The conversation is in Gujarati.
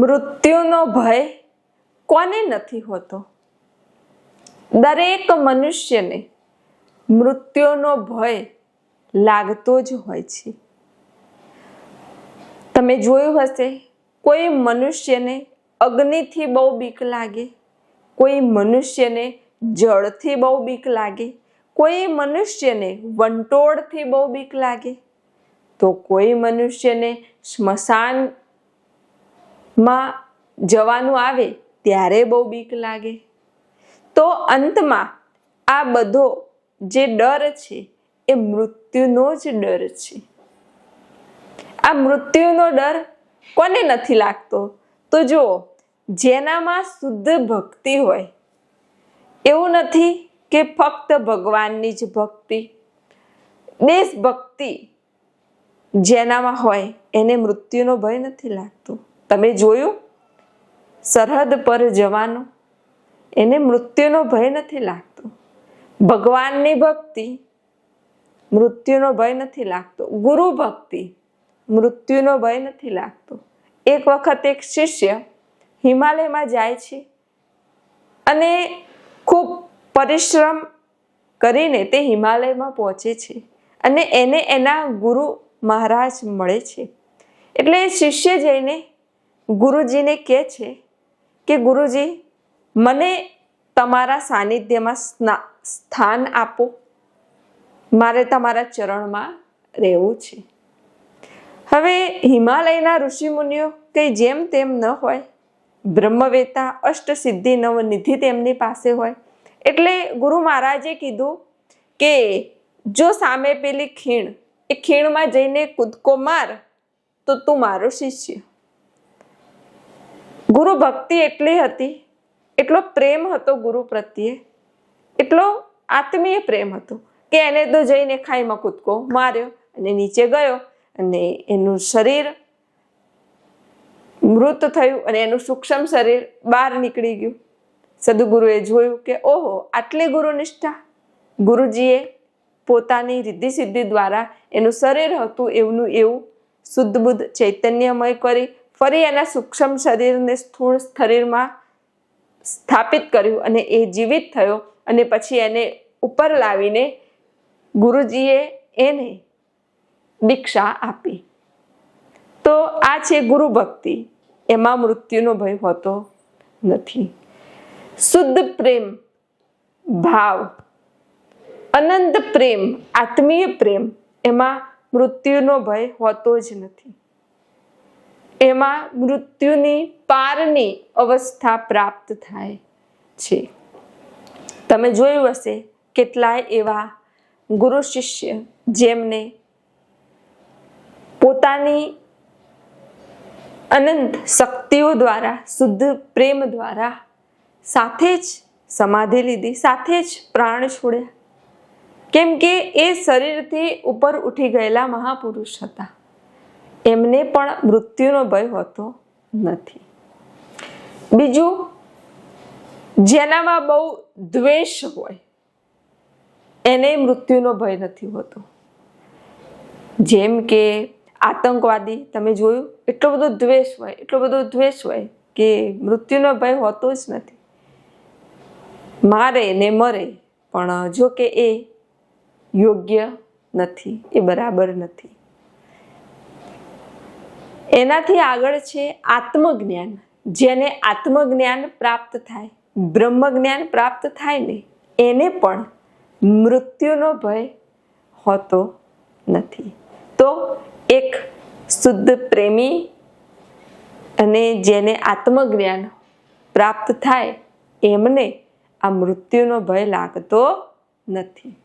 મૃત્યુનો ભય કોને નથી હોતો? દરેક મનુષ્યને મૃત્યુનો ભય લાગતો જ હોય છે. તમે જોયું હશે, કોઈ મનુષ્યને અગ્નિથી બહુ બીક લાગે, કોઈ મનુષ્યને જળથી બહુ બીક લાગે, કોઈ મનુષ્યને વંટોળથી બહુ બીક લાગે, તો કોઈ મનુષ્યને સ્મશાનમાં જવાનું આવે ત્યારે બહુ બીક લાગે. તો અંતમાં આ બધો જે ડર છે એ મૃત્યુનો જ ડર છે. આ મૃત્યુનો ડર કોને નથી લાગતો? તો જુઓ, જેનામાં શુદ્ધ ભક્તિ હોય, એવું નથી કે ફક્ત ભગવાનની જ ભક્તિ. દેશભક્તિ જેનામાં હોય એને મૃત્યુનો ભય નથી લાગતો. તમે જોયું? સરહદ પર જવાનો. એને મૃત્યુનો ભય નથી લાગતો. ભગવાનની ભક્તિ મૃત્યુનો ભય નથી લાગતો. ગુરુ ભક્તિ મૃત્યુનો ભય નથી લાગતો. એક વખત એક શિષ્ય હિમાલયમાં જાય છે અને ખૂબ પરિશ્રમ કરીને તે હિમાલયમાં પહોંચે છે અને એને એના ગુરુ મહારાજ મળે છે. એટલે શિષ્ય જઈને ગુરુજીને કહે છે કે ગુરુજી, મને તમારા સાનિધ્યમાં સ્ના- સ્થાન આપો. મારે તમારા ચરણમાં રહેવું છે. હવે હિમાલયના ઋષિમુનિઓ કંઈ જેમ તેમ ન હોય. બ્રહ્મવેતા, અષ્ટસિદ્ધિ, નવનિધિ તેમની પાસે હોય. એટલે ગુરુ મહારાજે કીધું કે, જો સામે પેલી ખીણ, એ ખીણમાં જઈને કૂદકો માર, તો તું મારો શિષ્ય. ગુરુ ભક્તિ એટલી હતી, એટલો પ્રેમ હતો ગુરુ પ્રત્યે, એટલો આત્મીય પ્રેમ હતો કે એને તો જઈને ખાઈમાં કૂદકો માર્યો અને નીચે ગયો અને એનું શરીર મૃત થયું અને એનું સૂક્ષ્મ શરીર બહાર નીકળી ગયું. સદગુરુએ જોયું કે ઓહો, આટલી ગુરુનિષ્ઠા ગુરુજીએ પોતાની રિદ્ધિ સિદ્ધિ દ્વારા એનું શરીર હતું એવનું એવું શુદ્ધ બુદ્ધ ચૈતન્યમય કરી ફરી એના સૂક્ષ્મ શરીરને સ્થૂળ શરીરમાં સ્થાપિત કર્યું અને એ જીવિત થયો અને પછી એને ઉપર લાવીને ગુરુજીએ એને દીક્ષા આપી. તો આ છે ગુરુ ભક્તિ. એમાં મૃત્યુનો ભય હોતો નથી. શુદ્ધ પ્રેમ, ભાવ, અનંત પ્રેમ, આત્મીય પ્રેમ એમાં મૃત્યુનો ભય હોતો જ નથી. એમાં મૃત્યુની પારની અવસ્થા પ્રાપ્ત થાય છે. તમે જોયું હશે કેટલાય એવા ગુરુ શિષ્ય જેમને પોતાની અનંત શક્તિઓ દ્વારા, શુદ્ધ પ્રેમ દ્વારા સાથે જ સમાધિ લીધી, સાથે જ પ્રાણ છોડ્યા. કેમ કે એ શરીરથી ઉપર ઉઠી ગયેલા મહાપુરુષ હતા. એમને પણ મૃત્યુનો ભય હોતો નથી. બીજું, જેનામાં બહુ દ્વેષ હોય, એને મૃત્યુનો ભય નથી હોતો. જેમ કે આતંકવાદી, તમે જોયું, એટલો બધો દ્વેષ હોય, એટલો બધો દ્વેષ હોય કે મૃત્યુનો ભય હોતો જ નથી. મારે ને મરે, પણ જો કે એ યોગ્ય નથી, એ બરાબર નથી. એનાથી આગળ છે આત્મજ્ઞાન. જેને આત્મજ્ઞાન પ્રાપ્ત થાય બ્રહ્મ જ્ઞાન પ્રાપ્ત થાય ને, એને પણ મૃત્યુનો ભય હોતો નથી. તો એક શુદ્ધ પ્રેમી અને જેને આત્મજ્ઞાન પ્રાપ્ત થાય, એમને આ મૃત્યુનો ભય લાગતો નથી.